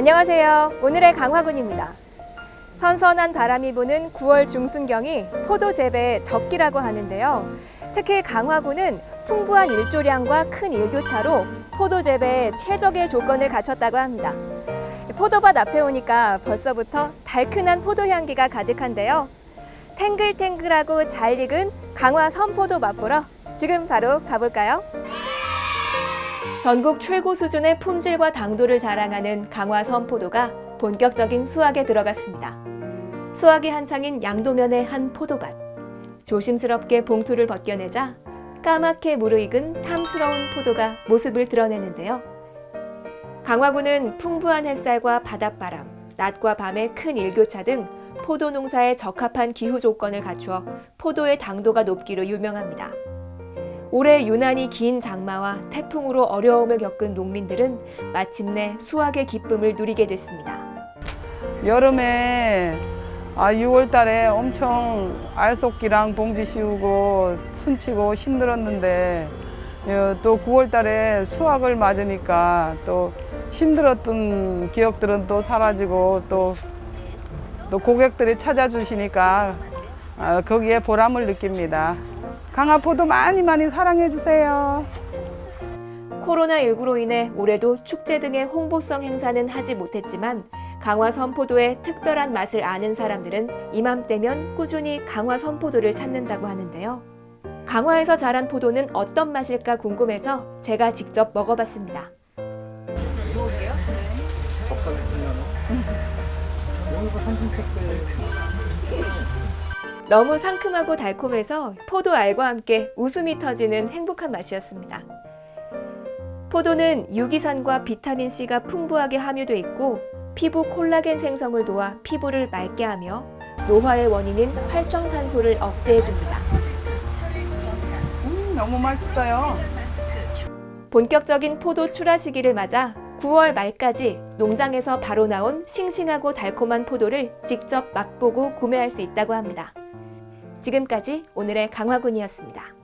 안녕하세요. 오늘의 강화군입니다. 선선한 바람이 부는 9월 중순경이 포도 재배의 적기라고 하는데요. 특히 강화군은 풍부한 일조량과 큰 일교차로 포도 재배에 최적의 조건을 갖췄다고 합니다. 포도밭 앞에 오니까 벌써부터 달큰한 포도 향기가 가득한데요. 탱글탱글하고 잘 익은 강화 선포도 맛보러 지금 바로 가볼까요? 전국 최고 수준의 품질과 당도를 자랑하는 강화 선포도가 본격적인 수확에 들어갔습니다. 수확이 한창인 양도면의 한 포도밭. 조심스럽게 봉투를 벗겨내자 까맣게 무르익은 탐스러운 포도가 모습을 드러내는데요. 강화군은 풍부한 햇살과 바닷바람, 낮과 밤의 큰 일교차 등 포도 농사에 적합한 기후 조건을 갖추어 포도의 당도가 높기로 유명합니다. 올해 유난히 긴 장마와 태풍으로 어려움을 겪은 농민들은 마침내 수확의 기쁨을 누리게 됐습니다. 여름에 아 6월 달에 엄청 알속기랑 봉지 씌우고 순치고 힘들었는데 어, 또 9월 달에 수확을 맞으니까 또 힘들었던 기억들은 또 사라지고 또, 또 고객들이 찾아주시니까 아, 거기에 보람을 느낍니다. 강화포도 많이 많이 사랑해 주세요. 코로나19로 인해 올해도 축제 등의 홍보성 행사는 하지 못했지만 강화 선포도의 특별한 맛을 아는 사람들은 이맘때면 꾸준히 강화 선포도를 찾는다고 하는데요. 강화에서 자란 포도는 어떤 맛일까 궁금해서 제가 직접 먹어봤습니다. 너무 상큼하고 달콤해서 포도 알과 함께 웃음이 터지는 행복한 맛이었습니다. 포도는 유기산과 비타민C가 풍부하게 함유돼 있고 피부 콜라겐 생성을 도와 피부를 맑게 하며 노화의 원인인 활성산소를 억제해줍니다. 음, 너무 맛있어요. 본격적인 포도 출하 시기를 맞아 9월 말까지 농장에서 바로 나온 싱싱하고 달콤한 포도를 직접 맛보고 구매할 수 있다고 합니다. 지금까지 오늘의 강화군이었습니다.